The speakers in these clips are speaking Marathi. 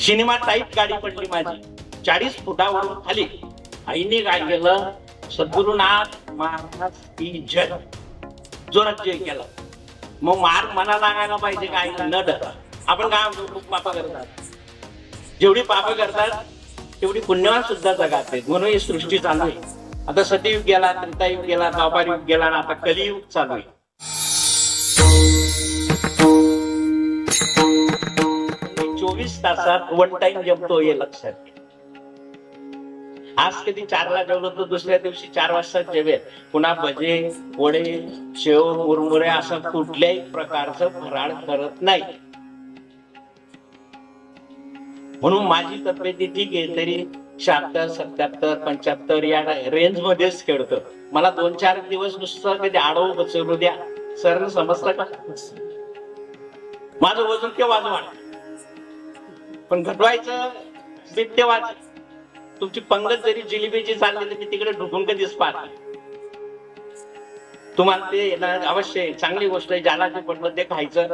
सिनेमा टाईप गाडी पडली माझी. चाळीस फुटावरून खाली. आईने काय केलं? सद्गुरुनाथ महाराज की जय. जोरात जय केला. मग मार मना लागायला पाहिजे काय न डर आपण काय पापा करतात. जेवढी पापं करतात तेवढी पुण्यवान सुद्धा जगात आहेत. म्हणून ही सृष्टी चालू आहे. आता सतयुग गेला त्रितायुग गेला द्वापार युग गेला आता कलियुग चालू आहे. चोवीस तासात वन टाइम जमतो हे लक्षात घ्या. आज कधी चारला जेवलो तर दुसऱ्या दिवशी चार वाजता जेवेल. पुन्हा भजे वडे शेव मुरमुरे असं कुठल्याही प्रकारचं फराळ करत नाही. म्हणून माझी तब्येती ठीक आहे तरी शहात्तर सत्याहत्तर पंच्याहत्तर या रेंज मध्येच खेळतो. मला दोन चार दिवस नुसतं कधी आडव बसवू द्या. सर समजलं का? माझं वजन केव्हा वाढ पण घटवायचं मी वाच. तुमची पंगत जरी जिलेबीची चालली तर मी तिकडे ढुकून कधीच पाहत तुम्हाला ते अवश्य चांगली गोष्ट आहे. ज्याला जे पडलं ते खायचं.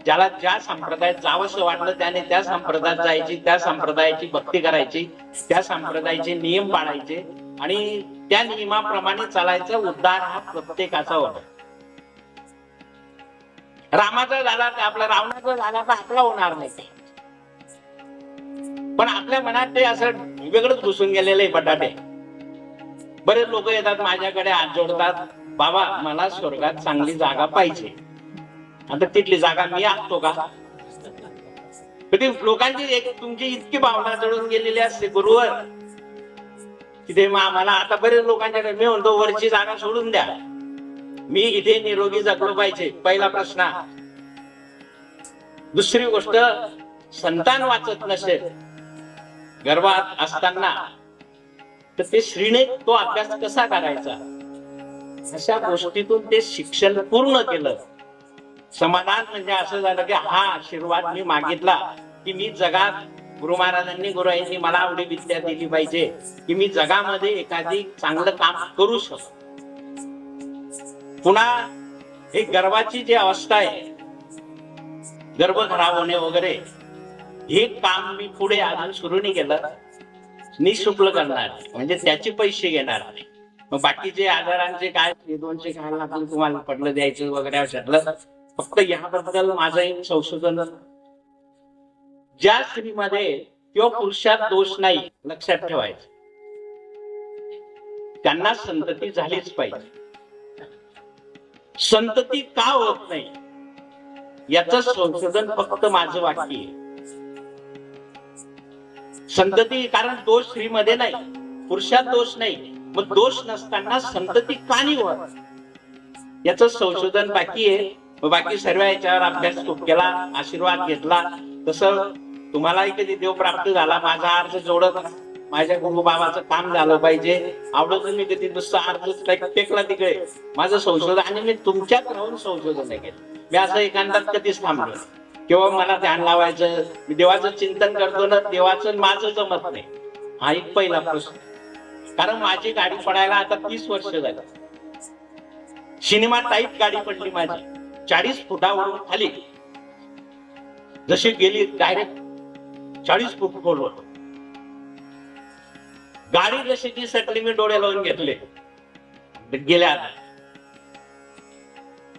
ज्याला ज्या संप्रदायात जावंसं वाटलं त्याने त्या संप्रदायात जायची त्या संप्रदायाची भक्ती करायची त्या संप्रदायाचे नियम पाळायचे आणि त्या नियमाप्रमाणे चालायचं उद्धार हा प्रत्येकाचा होता. रामाचा झाला तर आपला रावणाचा झाला तर आपला होणार नाही. पण आपल्या मनात ते असं वेगळंच घुसून गेलेलं आहे बटाटे. बरेच लोक येतात माझ्याकडे हात जोडतात बाबा मला स्वर्गात चांगली जागा पाहिजे. आता तिथली जागा मी आखतो का? ती लोकांची एक तुमची इतकी भावना जळून गेलेली असते गुरुवर तिथे मग आम्हाला आता बरेच लोकांच्याकडे मी म्हणतो वरची जागा सोडून द्या. मी इथे निरोगी जगलो पाहिजे. पहिला प्रश्न. दुसरी गोष्ट संतान वाचत नसेल. गर्भात असताना. तर ते श्रीने तो अभ्यास कसा करायचा? अशा गोष्टीतून ते शिक्षण पूर्ण केलं. समाधान म्हणजे असं झालं की हा आशीर्वाद मी मागितला की मी जगात गुरु महाराजांनी गुरुआईंनी मला आवडी विद्या दिली पाहिजे की मी जगामध्ये एखादी चांगलं काम करू शकतो. पुन्हा एक गर्भाची जी अवस्था आहे गर्भ खराब होणे वगैरे हे काम मी पुढे अजून सुरू नाही केलं निशुल्क करणार. म्हणजे त्याचे पैसे घेणार. मग बाकीचे आजारांचे काय दोनशे खायला लागलं तुम्हाला पडलं द्यायचं वगैरे अशातलं फक्त याबद्दल माझं एक संशोधन. ज्या स्त्रीमध्ये किंवा पुरुषात दोष नाही लक्षात ठेवायचं. त्यांना संतती झालीच पाहिजे. संतती का होत नाही? याच संशोधन फक्त माझं वाक्य आहे. संतती कारण दोष स्त्रीमध्ये नाही. पुरुषात दोष नाही. मग दोष नसताना संतती का निवड याच संशोधन बाकी आहे. बाकी सर्व याच्यावर अभ्यास खूप केला आशीर्वाद घेतला. तसं तुम्हालाही कधी देव प्राप्त झाला माझा अर्ज जोडत माझ्या गुरुबाबाचं काम झालं पाहिजे. आवडत मी कधी नुसतं अर्ज फेकला तिकडे. माझं संशोधन आणि मी तुमच्यात राहून संशोधन केलं. मी असं एकांतात कधीच थांबलो किंवा मला ध्यान लावायचं? मी देवाचं चिंतन करतो ना देवाचं माझं जमत नाही. हा एक पहिला प्रश्न. कारण माझी गाडी पडायला आता तीस वर्ष झालं. सिनेमा टाईप गाडी पडली माझी. चाळीस फुटावरून खाली. जशी गेली डायरेक्ट चाळीस फूट खोलवर गाडी जशी ती सटली मी डोळे लावून घेतले. गेल्या. आता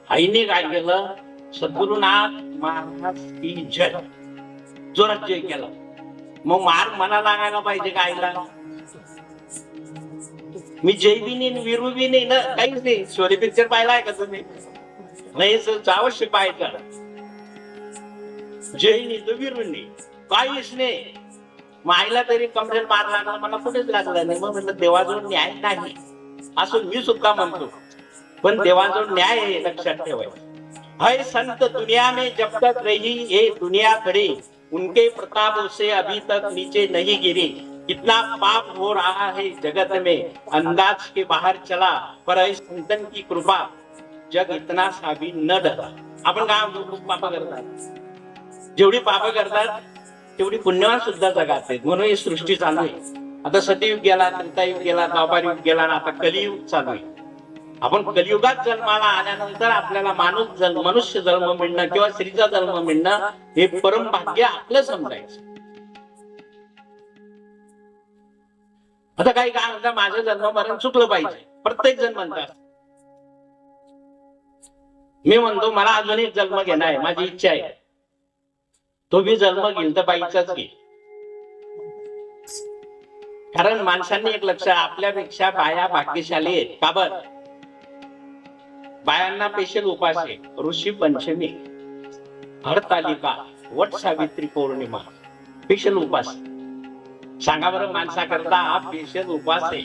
आईने काय केलं? सद्गुरुनाथ महाराज की जय. जोरात जय केला. मग मार मना लागायला पाहिजे गायला मी जय बी नाही विरू बी नाही ना काहीच नाही. शोरी पिक्चर पाहिलाय का तुम्ही? नाही सर अवश्य पाहायचं जय नाही तर विरू नाही. काहीच नाही. मायला तरी कमरेल मार लागला मला कुठेच लागला नाही. मग म्हटलं देवाजवळ न्याय नाही. असं मी सुद्धा म्हणतो. पण देवाजवळ न्याय हे लक्षात ठेवायचं. है संत दुनिया में जब तक रही ये दुनिया खड़ी, उनके प्रताप से अभी तक नीचे नहीं गिरी। कितना पाप हो रहा है जगत में, अंदाज के बाहर चला, पर संतन की कृपा जग इतना सा भी न डरा आपण काय म्हणतो पाप करतात जेवढी पाप करतात तेवढी पुण्यवान सुद्धा जगात आहेत चालू आहे। आता सतयुग गेला, त्रेतायुग गेला द्वापार युग गेला, आता कलियुग चालू आहे। आपण कलियुगात जन्माला आल्यानंतर आपल्याला माणूस जन्म मनुष्य जन्म मिळणं किंवा स्त्रीचा जन्म मिळणं हे परम भाग्य आपलं समजायचं. आता काही काय म्हणतात माझं जन्म मरण चुकलं पाहिजे. प्रत्येक जण म्हणतात. मी म्हणतो मला अजून एक जन्म घेणार आहे. माझी इच्छा आहे. तो मी जन्म घेईल तर बाईचाच घे. कारण माणसांनी एक लक्ष आपल्यापेक्षा बाया भाग्यशाली आहेत. का बर? बायांना पेशल उपास आहे ऋषी पंचमी हरतालिका वट सावित्री पौर्णिमा पेशल उपास सांगा बरं माणसाकरता हा पेशल उपास आहे.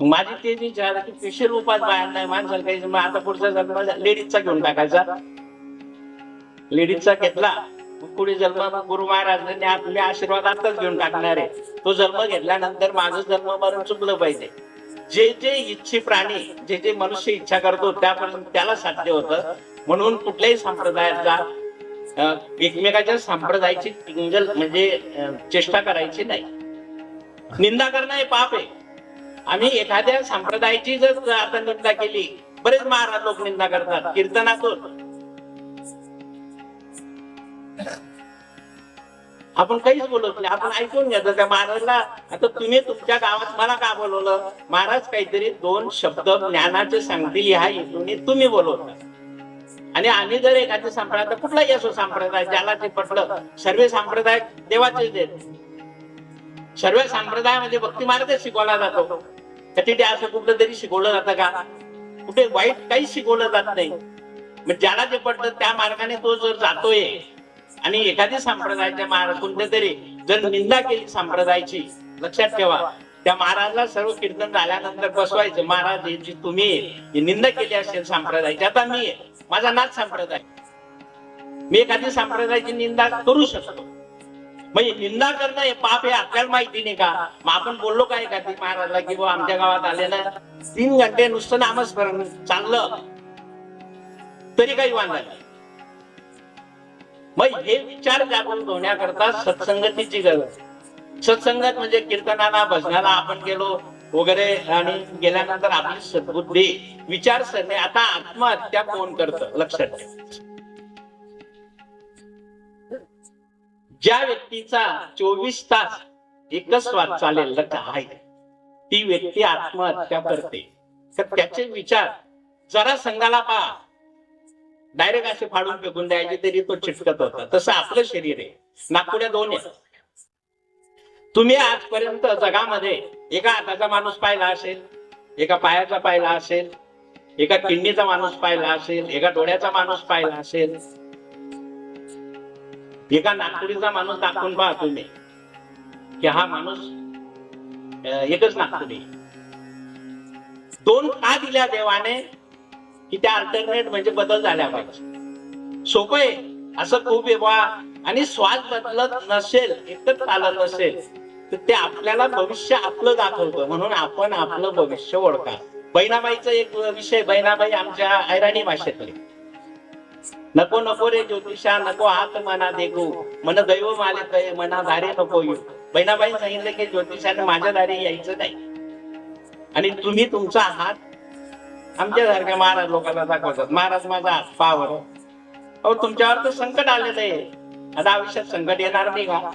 माझी ते विचार की पेशल उपास बायांना माणसाला काही मग आता पुढचा जन्म लेडीजचा घेऊन टाकायचा. लेडीजचा घेतला पुढे जन्म गुरु महाराजांनी आपले आशीर्वाद आताच घेऊन टाकणार आहे. तो जन्म घेतल्यानंतर माझं जन्म मरण चुकलं पाहिजे. जे जे इच्छी प्राणी जे जे मनुष्य इच्छा करतो त्यापर्यंत त्याला साध्य होतं. म्हणून कुठल्याही संप्रदायाचा एकमेकाच्या संप्रदायाची टिंगल म्हणजे चेष्टा करायची नाही. निंदा करणं हे पाप आहे. आम्ही एखाद्या संप्रदायाची जर आता निंदा केली बरेच महाराज लोक निंदा करतात कीर्तनातून. आपण काहीच बोलत नाही. आपण ऐकून घ्यायचं त्या महाराजला आता तुम्ही तुमच्या गावात मला का बोलवलं? महाराज काहीतरी दोन शब्द ज्ञानाचे सांगतील ह्या हेतूने तुम्ही बोलवता. आणि आम्ही जर एखाद्या संप्रदाय कुठलाही असो संप्रदाय ज्याला ते पटलं सर्व संप्रदाय देवाचेच देत. सर्व संप्रदायामध्ये भक्ती मार्गच शिकवला जातो. का तिथे असं कुठलं तरी शिकवलं जातं का? कुठे वाईट काही शिकवलं जात नाही. मग ज्याला जे पडलं त्या मार्गाने तो जर जातोय आणि एखादी संप्रदायाच्या महाराज कोणत्या तरी जर निंदा केली संप्रदायाची लक्षात ठेवा. त्या महाराजला सर्व कीर्तन झाल्यानंतर बसवायचं. महाराज यांची जी तुम्ही निंदा केली असेल संप्रदायाची आता मी माझा नाच संप्रदाय. मी एखादी संप्रदायाची निंदा करू शकतो. म्हणजे निंदा करणं हे पाप हे आपल्याला माहिती नाही का? मग आपण बोललो काय का ती महाराजला की बाबा आमच्या गावात आले ना तीन घंटे नुसतं नामस्मरण चाललं. तरी काही वांधा नाही. मग हे विचार जागृत होण्याकरता सत्संगतीची गरज. आहे. सत्संगत म्हणजे कीर्तनाला भजनाला आपण गेलो वगैरे आणि गेल्यानंतर आपली सद्बुद्धी विचारसरणी आता आत्महत्या कोण करत? लक्षात ठेवा. ज्या व्यक्तीचा चोवीस तास एकच स्वाद चालेल आहे ती व्यक्ती आत्महत्या करते. तर त्याचे विचार जरा संघाला पहा. डायरेक्ट असे फाडून फेकून द्यायचे तरी तो चिटकत होता. तसं आपलं शरीर आहे. नागपुड्या दोन आहेत. तुम्ही आजपर्यंत जगामध्ये एका हाताचा माणूस पाहिला असेल एका पायाचा पाहिला असेल एका किडनीचा माणूस पाहिला असेल एका डोळ्याचा माणूस पाहिला असेल एका नागपुरीचा माणूस दाखवून पहा तुम्ही. की हा माणूस एकच नागपुरी दोन का दिल्या देवाने? की त्या अल्टरनेट म्हणजे बदल झाल्या पाहिजे. सोपं आहे. असं खूप आहे बा आणि स्वाद बदलत नसेल एकच चालत नसेल तर ते आपल्याला भविष्य आपलं दाखवतं. म्हणून आपण आपलं भविष्य ओळखा. बहिणाबाईचा एक विषय बहिणाबाई आमच्या ऐराणी भाषेतले. नको नको रे ज्योतिषा नको हात मना देखू. मन दैव माले दै मना धारे नको येऊ. बहिणाबाई सांगितलं की ज्योतिषाने माझ्या दारी यायचं नाही. आणि तुम्ही तुमचा हात आमच्यासारख्या महाराज लोकांना दाखवतात. महाराज माझा हात पावर. अहो तुमच्यावर तर संकट आलेलं आहे. आता आयुष्यात संकट येणार नाही का?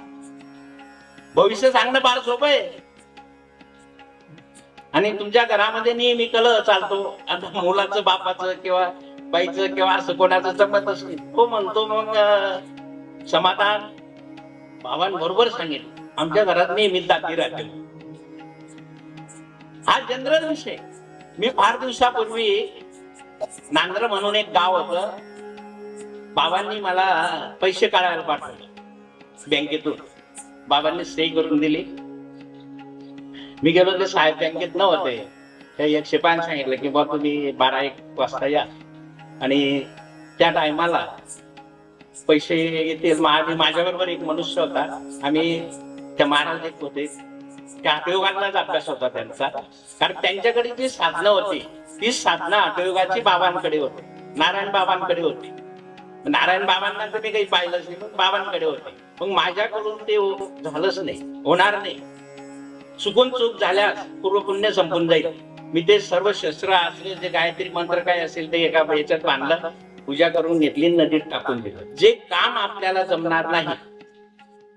भविष्य सांगणं फार सोपं आहे. आणि तुमच्या घरामध्ये नेहमी कल चालतो. आता मुलाचं बापाचं किंवा बाईचं किंवा असं कोणाचं जमत नाही तो म्हणतो मग समाधान. समाधान भावांबरोबर सांगेल आमच्या घरात नेहमी दाती राहते. हा जनरल विषय. मी फार दिवसापूर्वी नांद्र म्हणून एक गाव होत. बाबांनी मला पैसे काढायला पाठवले. बँकेतून. बाबांनी सही करून दिली. मी गेलो ते साहेब बँकेत नव्हते. एकशे पाच सांगितलं की बा तुम्ही बारा एक वाजता या. आणि त्या टायमाला पैसे येतील. माझ्याबरोबर एक मनुष्य होता. आम्ही त्या महाराज एक होते. त्या आटयोगांनाच अभ्यास होता त्यांचा. कारण त्यांच्याकडे जी साधनं होती ती साधना आटयोगाची बाबांकडे होती. नारायण बाबांकडे होती. नारायण बाबांना तर मी काही पाहिलंच नाही बाबांकडे होते. मग माझ्याकडून ते झालंच नाही होणार नाही. चुकून चूक झाल्यास पूर्व पुण्य संपून जाईल. मी ते सर्व शस्त्र असले जे गायत्री मंत्र काय असेल ते एका याच्यात बांधलं पूजा करून घेतली नदीत टाकून दिलं. जे काम आपल्याला जमणार नाही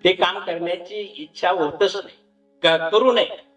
ते काम करण्याची इच्छा होतच नाही. क- करू नये